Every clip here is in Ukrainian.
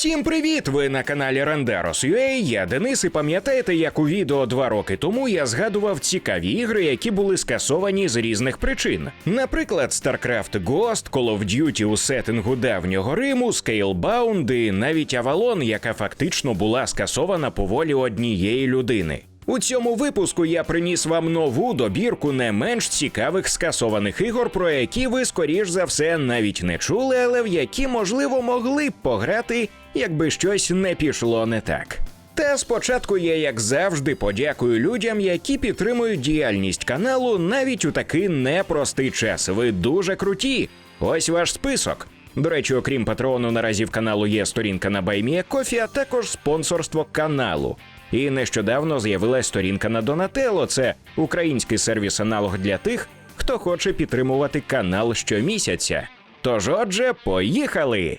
Всім привіт! Ви на каналі Renderos.ua, Я Денис. І пам'ятаєте, як у відео два роки тому я згадував цікаві ігри, які були скасовані з різних причин. Наприклад, StarCraft Ghost, Call of Duty у сеттингу давнього Риму, Scalebound і навіть Avalon, яка фактично була скасована по волі однієї людини. У цьому випуску я приніс вам нову добірку не менш цікавих скасованих ігор, про які ви скоріш за все навіть не чули, але в які можливо могли б пограти, якби щось не пішло не так. Та спочатку я, як завжди, подякую людям, які підтримують діяльність каналу навіть у такий непростий час. Ви дуже круті. Ось ваш список. До речі, окрім патреону, наразі в каналу є сторінка на Баймія.Кофі, а також спонсорство каналу. І нещодавно з'явилась сторінка на Донателло. Це український сервіс аналог для тих, хто хоче підтримувати канал щомісяця. Тож, отже, поїхали!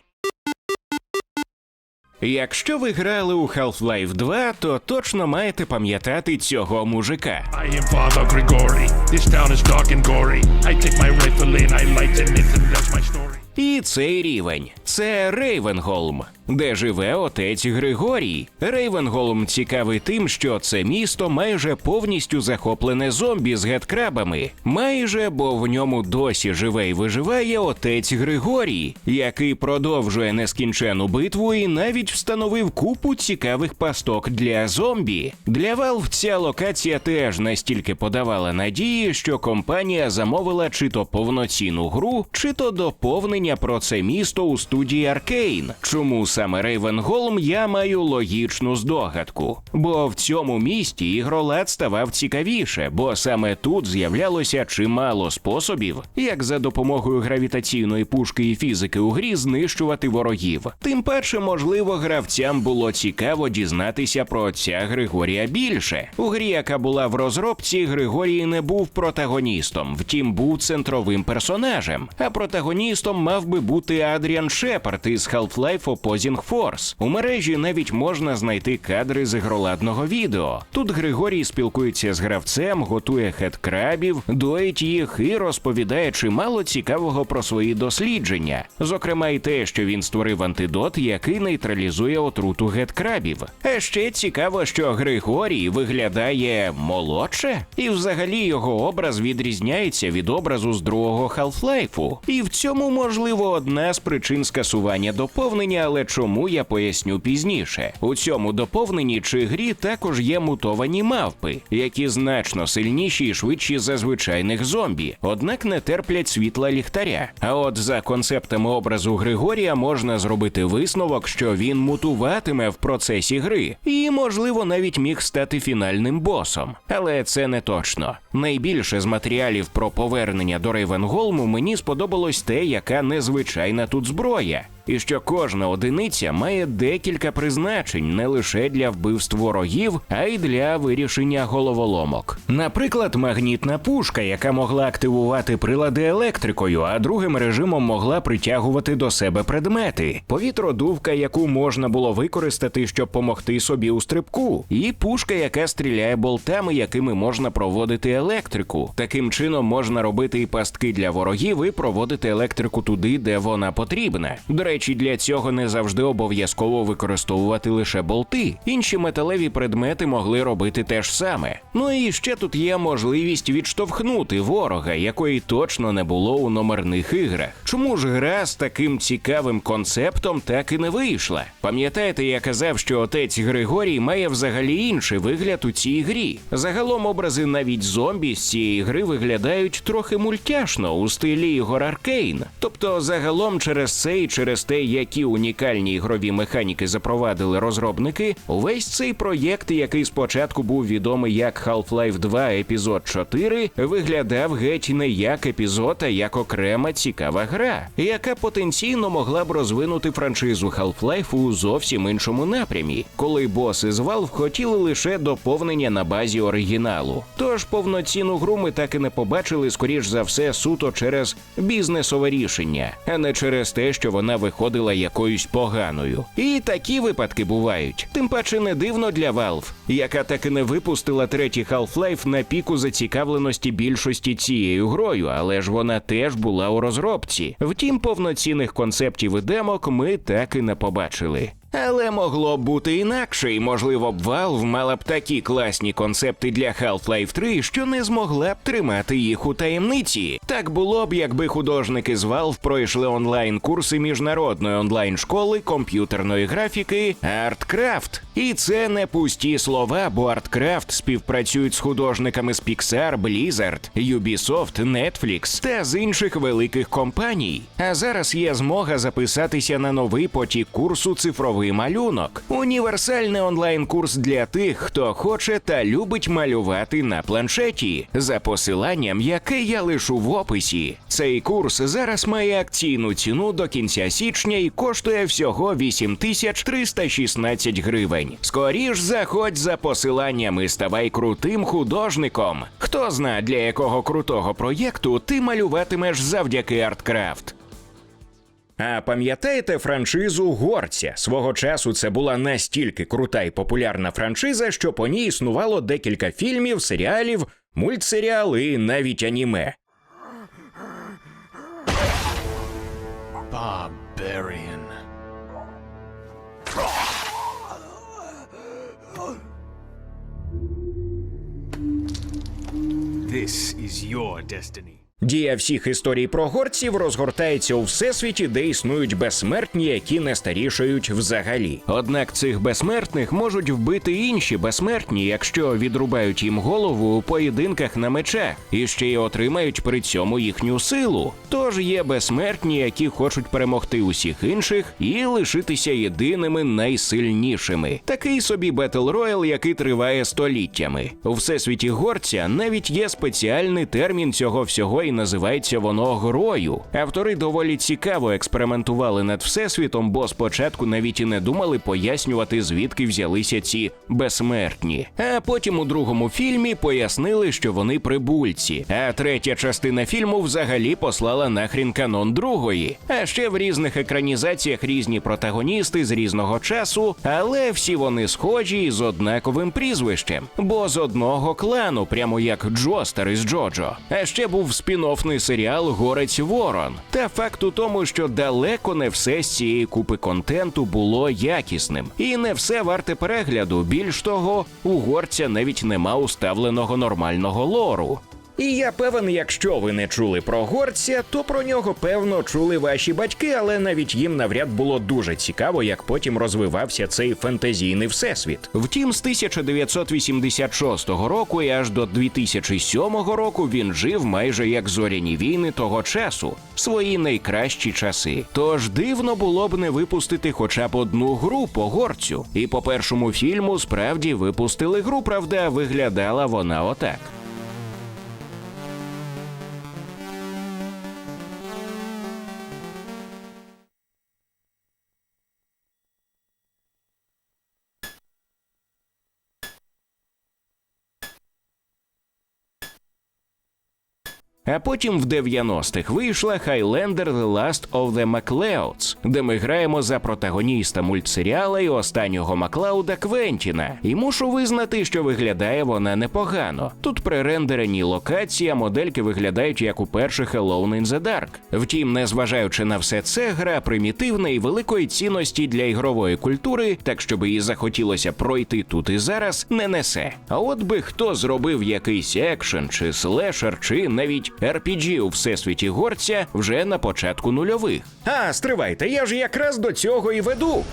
Якщо ви грали у Half-Life 2, то точно маєте пам'ятати цього мужика. I am Father Grigori. This town is dark and gory. I take my rifle in, I lighten it, and that's my story. І цей рівень це Рейвенголм, де живе отець Григорій. Рейвенголм цікавий тим, що це місто майже повністю захоплене зомбі з геткрабами. Майже, бо в ньому досі живе і виживає отець Григорій, який продовжує нескінчену битву і навіть встановив купу цікавих пасток для зомбі. Для Valve ця локація теж настільки подавала надії, що компанія замовила чи то повноцінну гру, чи то доповнення про це місто у студії Аркейн. Чому саме Рейвенголм я маю логічну здогадку. Бо в цьому місті ігролад ставав цікавіше, бо саме тут з'являлося чимало способів, як за допомогою гравітаційної пушки і фізики у грі знищувати ворогів. Тим паче, можливо, гравцям було цікаво дізнатися про отця Григорія більше. У грі, яка була в розробці, Григорій не був протагоністом, втім був центровим персонажем. А протагоністом мав би бути Адріан Шепард із Half-Life Opposing Force. У мережі навіть можна знайти кадри з ігроладного відео. Тут Григорій спілкується з гравцем, готує хедкрабів, доїть їх і розповідає чимало цікавого про свої дослідження. Зокрема, й те, що він створив антидот, який нейтралізує отруту геткрабів. А ще цікаво, що Григорій виглядає молодше, і взагалі його образ відрізняється від образу з другого Half-Life. І в цьому можливо одна з причин скасування доповнення, але чому я поясню пізніше. У цьому доповненні чи грі також є мутовані мавпи, які значно сильніші і швидші за звичайних зомбі, однак не терплять світла ліхтаря. А от за концептами образу Григорія можна зробити висновок, що він мутуватиме в процесі гри, і, можливо, навіть міг стати фінальним босом. Але це не точно. Найбільше з матеріалів про повернення до Рейвенголму мені сподобалось те, яка незвичайна тут зброя. І що кожна одиниця має декілька призначень не лише для вбивств ворогів, а й для вирішення головоломок. Наприклад, магнітна пушка, яка могла активувати прилади електрикою, а другим режимом могла притягувати до себе предмети, повітродувка, яку можна було використати, щоб помогти собі у стрибку, і пушка, яка стріляє болтами, якими можна проводити електрику. Таким чином можна робити і пастки для ворогів і проводити електрику туди, де вона потрібна. Речі, для цього не завжди обов'язково використовувати лише болти. Інші металеві предмети могли робити те ж саме. Ну і ще тут є можливість відштовхнути ворога, якої точно не було у номерних іграх. Чому ж гра з таким цікавим концептом так і не вийшла? Пам'ятаєте, я казав, що отець Григорій має взагалі інший вигляд у цій грі. Загалом образи навіть зомбі з цієї гри виглядають трохи мультяшно у стилі ігор Аркейн. Тобто, загалом через це і через те, які унікальні ігрові механіки запровадили розробники, увесь цей проєкт, який спочатку був відомий як Half-Life 2 епізод 4, виглядав геть не як епізод, а як окрема цікава гра, яка потенційно могла б розвинути франшизу Half-Life у зовсім іншому напрямі, коли боси з Valve хотіли лише доповнення на базі оригіналу. Тож повноцінну гру ми так і не побачили, скоріш за все, суто через бізнесове рішення, а не через те, що вона виходила якоюсь поганою. І такі випадки бувають. Тим паче не дивно для Valve, яка так і не випустила третій Half-Life на піку зацікавленості більшості цією грою, але ж вона теж була у розробці. Втім, повноцінних концептів і демок ми так і не побачили. Але могло б бути інакше, і можливо б Valve мала б такі класні концепти для Half-Life 3, що не змогла б тримати їх у таємниці. Так було б, якби художники з Valve пройшли онлайн-курси міжнародної онлайн-школи комп'ютерної графіки ArtCraft. І це не пусті слова, бо ArtCraft співпрацюють з художниками з Pixar, Blizzard, Ubisoft, Netflix та з інших великих компаній. А зараз є змога записатися на новий потік курсу цифровий малюнок. Універсальний онлайн-курс для тих, хто хоче та любить малювати на планшеті, за посиланням, яке я лишу в описі. Цей курс зараз має акційну ціну до кінця січня і коштує всього 8316 гривень. Скоріш заходь за посиланням і ставай крутим художником. Хто зна, для якого крутого проєкту ти малюватимеш завдяки ArtCraft. А пам'ятаєте франшизу Горця? Свого часу це була настільки крута і популярна франшиза, що по ній існувало декілька фільмів, серіалів, мультсеріал і навіть аніме. Barbarian. This is your destiny. Дія всіх історій про горців розгортається у всесвіті, де існують безсмертні, які не старішають взагалі. Однак цих безсмертних можуть вбити інші безсмертні, якщо відрубають їм голову у поєдинках на мечах, і ще й отримають при цьому їхню силу. Тож є безсмертні, які хочуть перемогти усіх інших і лишитися єдиними найсильнішими. Такий собі Бетл Роял, який триває століттями. У всесвіті горця навіть є спеціальний термін цього всього, називається воно грою. Автори доволі цікаво експериментували над всесвітом, бо спочатку навіть і не думали пояснювати, звідки взялися ці безсмертні. А потім у другому фільмі пояснили, що вони прибульці. А третя частина фільму взагалі послала нахрін канон другої. А ще в різних екранізаціях різні протагоністи з різного часу, але всі вони схожі з однаковим прізвищем, бо з одного клану, прямо як Джостер із Джоджо. А ще був спін-оффний серіал Горець Ворон. Та факт у тому, що далеко не все з цієї купи контенту було якісним, і не все варте перегляду. Більш того, у горця навіть нема уставленого нормального лору. І я певен, якщо ви не чули про горця, то про нього певно чули ваші батьки, але навіть їм навряд було дуже цікаво, як потім розвивався цей фентезійний всесвіт. Втім, з 1986 року і аж до 2007 року він жив майже як зоряні війни того часу, свої найкращі часи. Тож дивно було б не випустити хоча б одну гру по горцю. І по першому фільму справді випустили гру, правда, виглядала вона отак. А потім в 90-х вийшла Highlander The Last of the MacLeods, де ми граємо за протагоніста мультсеріала і останнього Маклауда Квентіна. І мушу визнати, що виглядає вона непогано. Тут пререндерені локації, а модельки виглядають як у перших Alone in the Dark. Втім, незважаючи на все це, гра примітивна і великої цінності для ігрової культури, так щоб її захотілося пройти тут і зараз, не несе. А от би хто зробив якийсь екшен чи слешер, чи навіть RPG у всесвіті горця вже на початку нульових. А, стривайте, я ж якраз до цього і веду.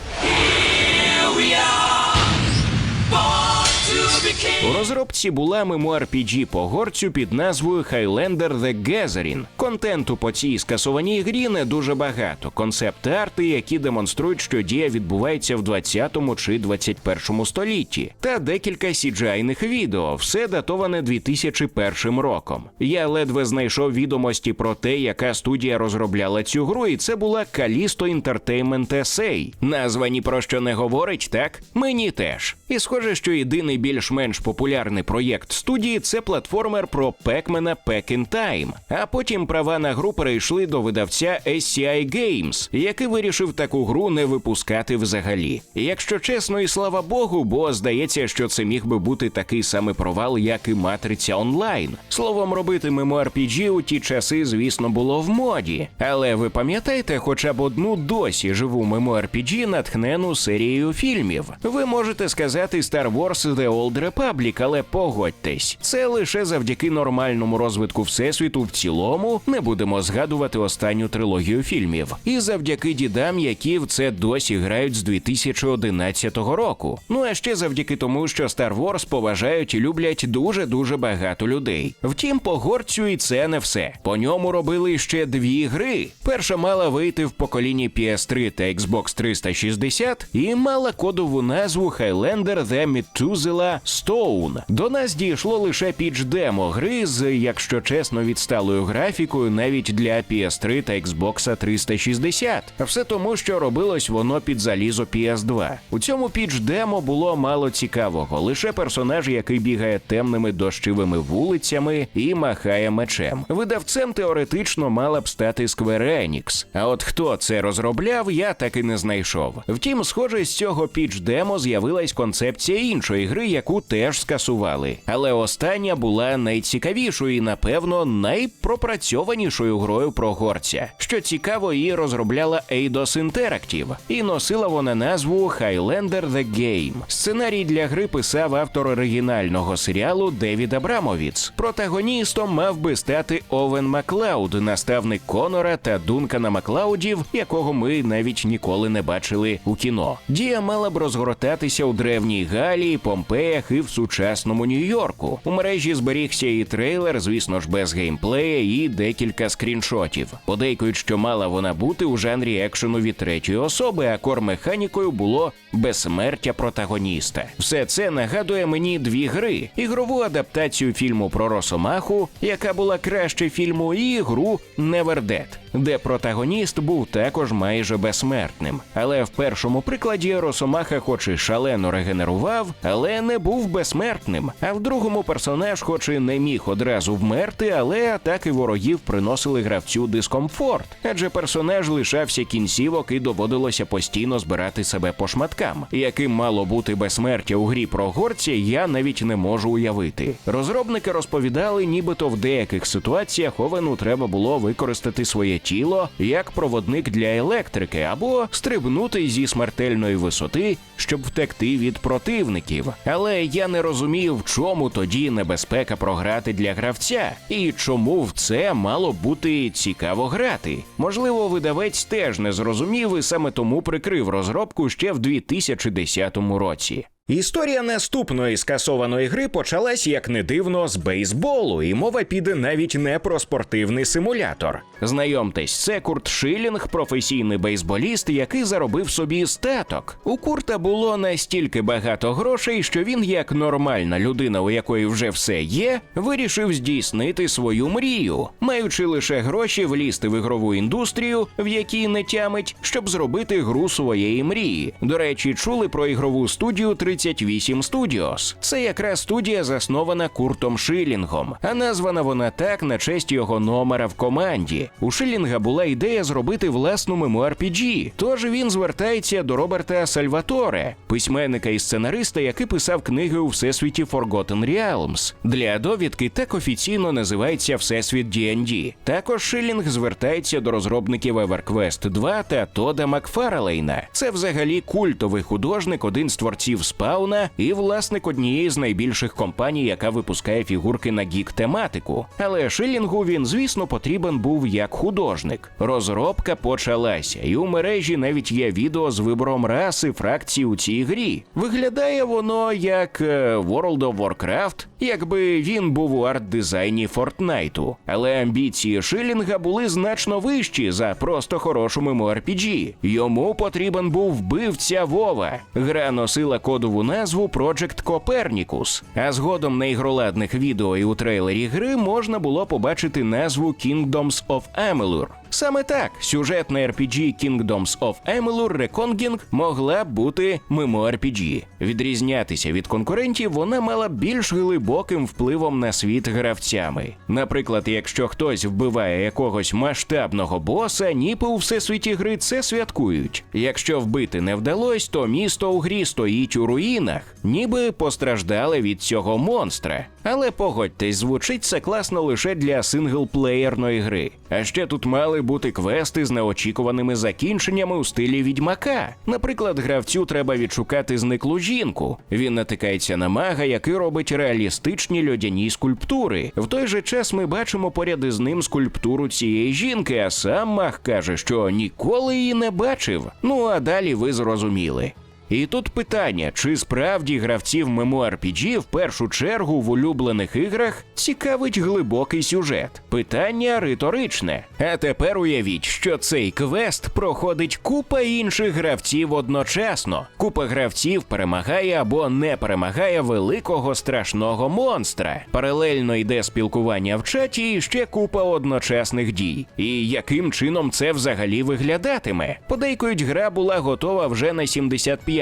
У розробці була мемуар-RPG по горцю під назвою Highlander The Gathering. Контенту по цій скасованій грі не дуже багато. Концепт-арти, які демонструють, що дія відбувається в 20 чи 21 столітті, та декілька cgi відео, все датоване 2001 роком. Я ледве знайшов відомості про те, яка студія розробляла цю гру, і це була Callisto Entertainment SA. Назва ні про що не говорить, так? Мені теж. І схоже, що єдиний Наступний більш-менш популярний проєкт студії це платформер про Пекмена Pack in Time. А потім права на гру перейшли до видавця SCI Games, який вирішив таку гру не випускати взагалі. Якщо чесно, і слава Богу, бо здається, що це міг би бути такий самий провал, як і Матриця онлайн. Словом, робити MMORPG у ті часи, звісно, було в моді. Але ви пам'ятаєте хоча б одну досі живу MMORPG, натхнену серією фільмів? Ви можете сказати Star Wars The Old Republic, але погодьтесь, це лише завдяки нормальному розвитку всесвіту в цілому. Не будемо згадувати останню трилогію фільмів. І завдяки дідам, які в це досі грають з 2011 року. Ну а ще завдяки тому, що Star Wars поважають і люблять дуже дуже багато людей. Втім, по горцю і це не все. По ньому робили ще дві гри. Перша мала вийти в поколінні PS3 та Xbox 360 і мала кодову назву Highlander The Methuselah Stone. До нас дійшло лише піч демо гри з, якщо чесно, відсталою графікою навіть для PS3 та Xbox 360. А все тому, що робилось воно під залізо PS2. У цьому піч демо було мало цікавого, лише персонаж, який бігає темними дощовими вулицями і махає мечем. Видавцем теоретично мала б стати Square Enix. А от хто це розробляв, я так і не знайшов. Втім, схоже, з цього піч демо з'явилась концепція іншої гри, яку теж скасували. Але остання була найцікавішою і, напевно, найпропрацьованішою грою про горця. Що цікаво, її розробляла Eidos Interactive, і носила вона назву Highlander The Game. Сценарій для гри писав автор оригінального серіалу Девід Абрамовіц. Протагоністом мав би стати Овен Маклауд, наставник Конора та Дункана Маклаудів, якого ми навіть ніколи не бачили у кіно. Дія мала б розгортатися у древній Галії, Помпеях і в сучасному Нью-Йорку. У мережі зберігся і трейлер, звісно ж, без геймплея, і декілька скріншотів. Подейкують, що мала вона бути у жанрі екшену від третьої особи, а кор-механікою було безсмертя протагоніста. Все це нагадує мені дві гри: ігрову адаптацію фільму про Росомаху, яка була краще фільму, і гру Dead, де протагоніст був також майже безсмертним. Але в першому прикладі Росомаха, хоч і шалено регенерував, але не був безсмертним. А в другому персонаж, хоч і не міг одразу вмерти, але атаки ворогів приносили гравцю дискомфорт, адже персонаж лишався кінцівок і доводилося постійно збирати себе по шматкам. Яким мало бути безсмертя у грі про горці, я навіть не можу уявити. Розробники розповідали, нібито в деяких ситуаціях Овену треба було використати своє тіло як проводник для електрики або стрибнути зі смертельної висоти, щоб втекти від противників. Але я не розумів, в чому тоді небезпека програти для гравця, і чому в це мало бути цікаво грати. Можливо, видавець теж не зрозумів і саме тому прикрив розробку ще в 2010 році. Історія наступної скасованої гри почалась як не дивно з бейсболу, і мова піде навіть не про спортивний симулятор. Знайомтесь, це Курт Шилінг, професійний бейсболіст, який заробив собі статок. У Курта було настільки багато грошей, що він, як нормальна людина, у якої вже все є, вирішив здійснити свою мрію, маючи лише гроші влізти в ігрову індустрію, в якій не тямить, щоб зробити гру своєї мрії. До речі, чули про ігрову студію 38 Studios. Це якраз студія заснована Куртом Шилінгом, а названа вона так на честь його номера в команді. У Шилінга була ідея зробити власну MMORPG, тож він звертається до Роберта Сальваторе, письменника і сценариста, який писав книги у всесвіті Forgotten Realms. Для довідки так офіційно називається Всесвіт D&D. Також Шилінг звертається до розробників EverQuest 2 та Тода Макфарелейна. Це взагалі культовий художник, один з творців спауна і власник однієї з найбільших компаній, яка випускає фігурки на гік тематику. Але Шилінгу він, звісно, потрібен був як художник. Розробка почалася, і у мережі навіть є відео з вибором раси фракції у цій грі. Виглядає воно як е, World of Warcraft, якби він був у арт-дизайні Фортнайту. Але амбіції Шилінга були значно вищі за просто хорошу MMORPG. Йому потрібен був вбивця Вова. Гра носила кодову назву Project Copernicus, а згодом на ігроладних відео і у трейлері гри можна було побачити назву Kingdoms of Amalur. Саме так, сюжетна RPG Kingdoms of Amalur Reckoning могла б бути MMORPG. Відрізнятися від конкурентів вона мала більш глибоким впливом на світ гравцями. Наприклад, якщо хтось вбиває якогось масштабного боса, ніби у всесвіті гри це святкують. Якщо вбити не вдалось, то місто у грі стоїть у руїнах, ніби постраждали від цього монстра. Але погодьтесь, звучить це класно лише для синглплеєрної гри. А ще тут мали бути квести з неочікуваними закінченнями у стилі відьмака. Наприклад, гравцю треба відшукати зниклу жінку. Він натикається на мага, який робить реалістичні льодяні скульптури. В той же час ми бачимо поряд із ним скульптуру цієї жінки, а сам маг каже, що ніколи її не бачив. Ну а далі ви зрозуміли. І тут питання: чи справді гравців MMORPG в першу чергу в улюблених іграх цікавить глибокий сюжет? Питання риторичне. А тепер уявіть, що цей квест проходить купа інших гравців одночасно. Купа гравців перемагає або не перемагає великого страшного монстра. Паралельно йде спілкування в чаті і ще купа одночасних дій. І яким чином це взагалі виглядатиме? Подейкують, гра була готова вже на 75%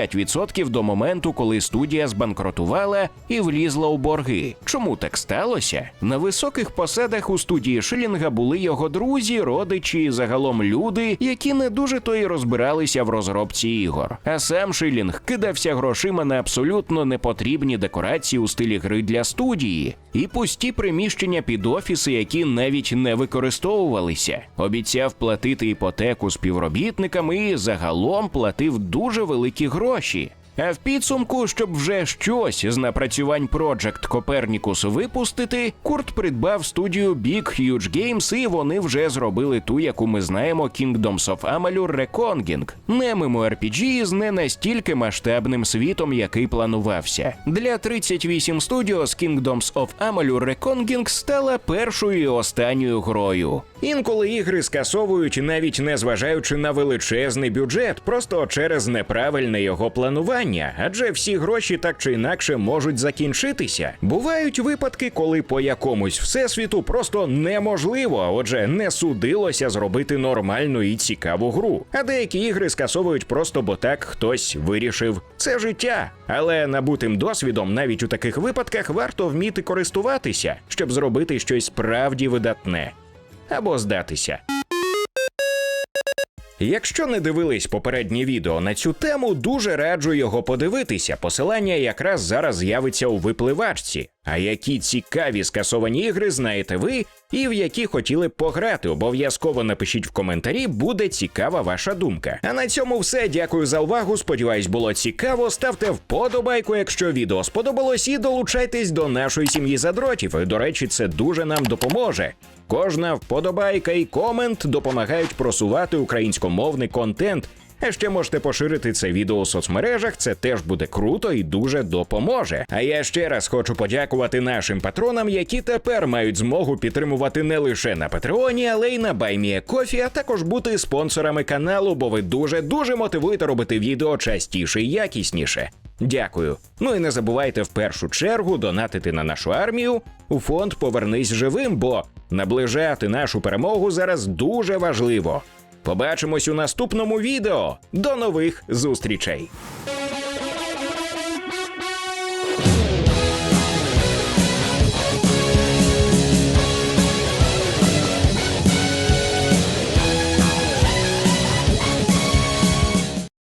до моменту, коли студія збанкрутувала і влізла у борги. Чому так сталося? На високих посадах у студії Шилінга були його друзі, родичі і загалом люди, які не дуже то й розбиралися в розробці ігор. А сам Шилінг кидався грошима на абсолютно непотрібні декорації у стилі гри для студії і пусті приміщення під офіси, які навіть не використовувалися. Обіцяв платити іпотеку співробітникам і загалом платив дуже великі гроші гроші. А в підсумку, щоб вже щось з напрацювань Project Copernicus випустити, Курт придбав студію Big Huge Games, і вони вже зробили ту, яку ми знаємо Kingdoms of Amalur Reckoning. Не MMORPG з не настільки масштабним світом, який планувався. Для 38 Studios Kingdoms of Amalur Reckoning стала першою і останньою грою. Інколи ігри скасовують, навіть не зважаючи на величезний бюджет, просто через неправильне його планування, адже всі гроші так чи інакше можуть закінчитися. Бувають випадки, коли по якомусь всесвіту просто неможливо, отже, не судилося зробити нормальну і цікаву гру. А деякі ігри скасовують просто бо так хтось вирішив. Це життя. Але набутим досвідом навіть у таких випадках варто вміти користуватися, щоб зробити щось справді видатне або здатися. Якщо не дивились попереднє відео на цю тему, дуже раджу його подивитися. Посилання якраз зараз з'явиться у випливачці. А які цікаві скасовані ігри знаєте ви, і в які хотіли б пограти, обов'язково напишіть в коментарі, буде цікава ваша думка. А на цьому все. Дякую за увагу. Сподіваюсь, було цікаво. Ставте вподобайку, якщо відео сподобалось, і долучайтесь до нашої сім'ї задротів. До речі, це дуже нам допоможе. Кожна вподобайка і комент допомагають просувати українськомовний контент. А ще можете поширити це відео у соцмережах, це теж буде круто і дуже допоможе. А я ще раз хочу подякувати нашим патронам, які тепер мають змогу підтримувати не лише на Патреоні, але й на Баймія Кофі, а також бути спонсорами каналу, бо ви дуже дуже мотивуєте робити відео частіше і якісніше. Дякую. Ну і не забувайте в першу чергу донатити на нашу армію у фонд Повернись живим, бо наближати нашу перемогу зараз дуже важливо. Побачимось у наступному відео. До нових зустрічей!